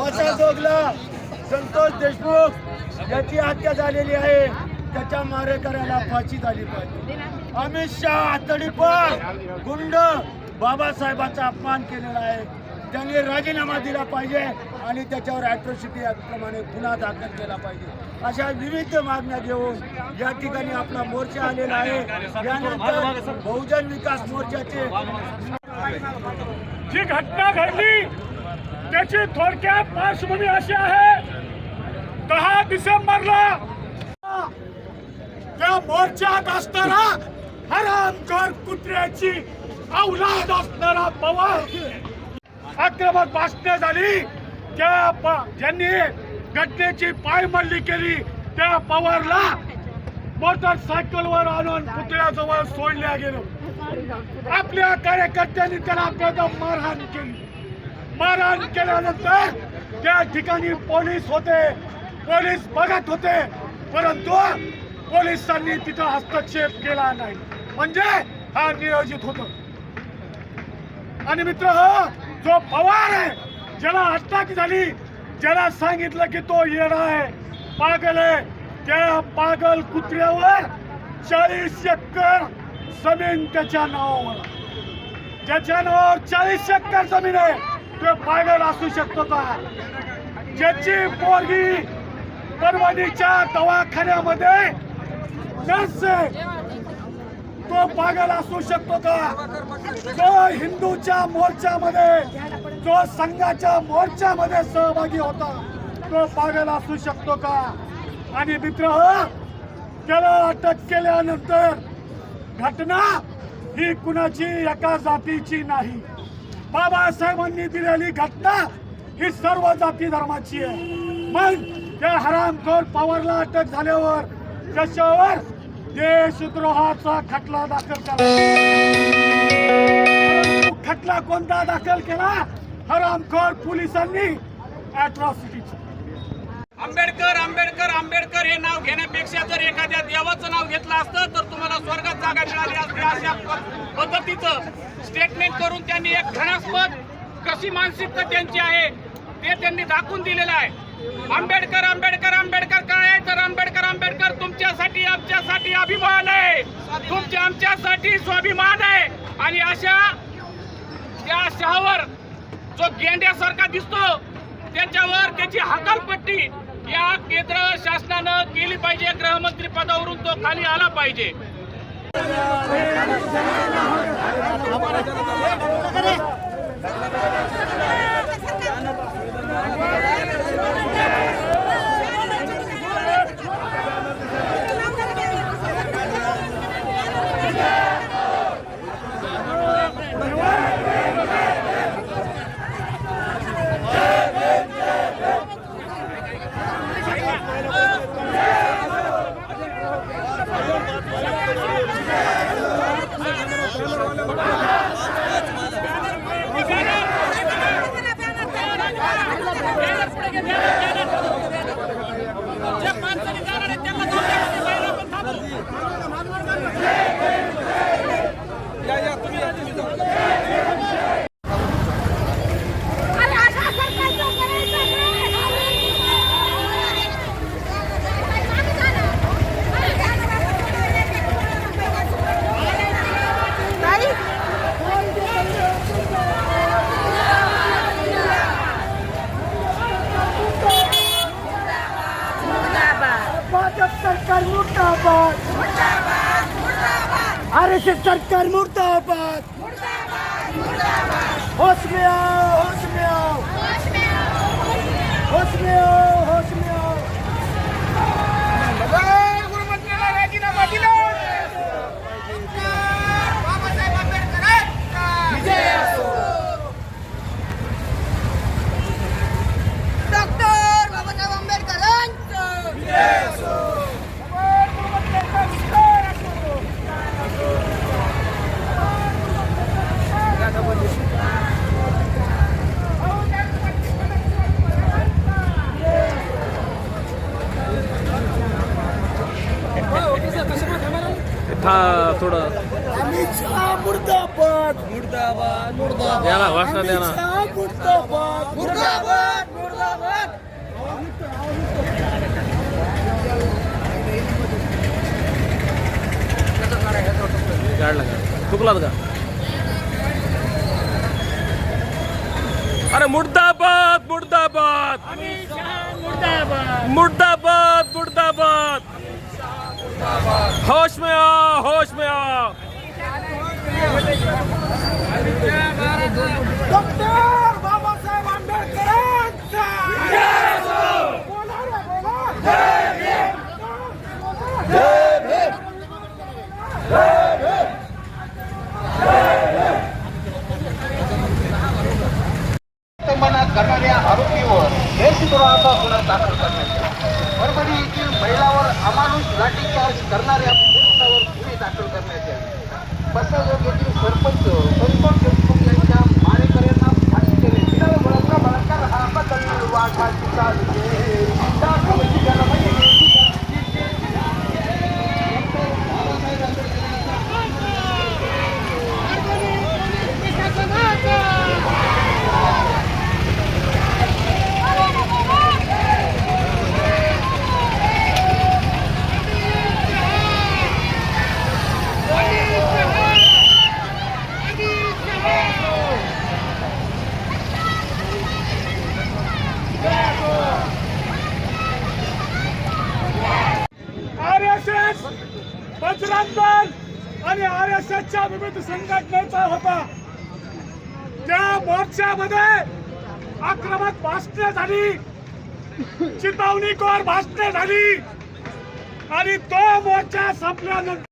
मसा जोगला संतोष देशमुख याची हत्या झालेली आहे. त्याच्या मारेकऱ्याला फाशी झाली पाहिजे. अमित शहा आतडीपर गुंड बाबासाहेबाचा अपमान केलेला आहे. त्यांनी राजीनामा दिला पाहिजे आणि त्याच्यावर ॲट्रॉसिटी ॲक्टप्रमाणे गुन्हा दाखल केला पाहिजे. अशा विविध मागण्या घेऊन या ठिकाणी आपला मोर्चा आलेला आहे. यानंतर बहुजन विकास मोर्चाचे जी घटना घडली त्याची थोडक्यात पार्श्वभूमी अशी आहे. दहा डिसेंबरला त्या मोर्चात असताना हरामखोर कुत्र्याची औलाद असणारा पवार आक्रमक भाषणे झाली. त्या प- ज्यांनी घटनेची पायमल्ली केली त्या पवारला मोटरसायकलवर आणून पुतळ्याजवळ सोडल्या गेलं. आपल्या कार्यकर्त्यांनी त्याला बेदम मारहाण केली. मारहाण केल्यानंतर त्या ठिकाणी पोलीस होते पोलीस बघत होते परंतु पोलिसांनी तिथं हस्तक्षेप केला नाही. म्हणजे हा नियोजित होतो. आणि मित्र जो पवार आहे ज्याला अटक झाली ज्याला सांगितलं की तो येणार आहे पागल आहे. त्या पागल कुत्र्यावर चाळीस एकर जमीन त्याच्या नावावर. ज्याच्या नावावर चाळीस एकर जमीन आहे. तो पागल असू शकतो का? ज्याची पोरगी परभणीच्या दवाखान्यामध्ये तो पागल असू शकतो का? जो हिंदूच्या मोर्चामध्ये जो संघाच्या मोर्चामध्ये सहभागी होता तो पागल असू शकतो का? आणि मित्र त्याला अटक केल्यानंतर घटना ही कुणाची एका जातीची नाही. बाबासाहेबांनी दिलेली घटना ही सर्व जाती धर्माची आहे. मग त्या हरामखोर पवारला अटक झाल्यावर कशावर देशद्रोहाचा खटला दाखल केला. खटला कोणता दाखल केला? हरामखोर पोलिसांनी अॅट्रॉसिटीचा आंबेडकर आंबेडकर आंबेडकर हे नाव घेण्यापेक्षा जर एखाद्या देवाचं नाव घेतलं असतं तर तुम्हाला स्वर्गात जागा मिळाली असते. अशा पद्धतीचं स्टेटमेंट करून त्यांनी एक घणास्पद कशी मानसिकता त्यांची आहे ते त्यांनी दाखवून दिलेलं आहे. आंबेडकर आंबेडकर आंबेडकर काय आहे? तर आंबेडकर आंबेडकर तुमच्यासाठी आमच्यासाठी अभिमान आहे. तुमच्या आमच्यासाठी स्वाभिमान आहे. आणि अशा त्या शहावर जो गेंड्यासारखा दिसतो त्याची हकालपट्टी या केंद्र शासनानं केली पाहिजे. गृहमंत्री पदावरून तो खाली आला पाहिजे. Oh, आर एस एस सरकार मुर्दाबाद होश में आओ होश में आओ होश में आओ होश में आओ हा थोडं. मुर्दाबाद मुर्दाबाद मुर्दाबाद द्या द्या ना का? चुकलात का? अरे मुर्दाबाद मुर्दाबाद! मुर्दाबाद. मुर्दाबाद मुर्दाबाद! होश में आओ होश में आओ डॉक्टर बाबासाहेब आंबेडकरांचा करणाऱ्या आरोपीवर देशद्रोहाचा गुन्हा दाखल करण्यात आला. परभणी येथील महिलावर अमानुष लाठीचार्ज करणाऱ्या पुरुषावर गुन्हे दाखल करण्यात आले बसवयोग येथील सरपंच संतोष देशमुख यांच्या मारेकऱ्यांना फाशी केली. बलात्कार हा बदल वाघाची विजय आर एस बजरंग दल आणि आर एस एसच्या विविध संघटनेचा होता. त्या मोर्चामध्ये आक्रमक भाषणे झाली. चितावणीखोर भाषणे झाली. आणि तो मोर्चा संपल्यानंतर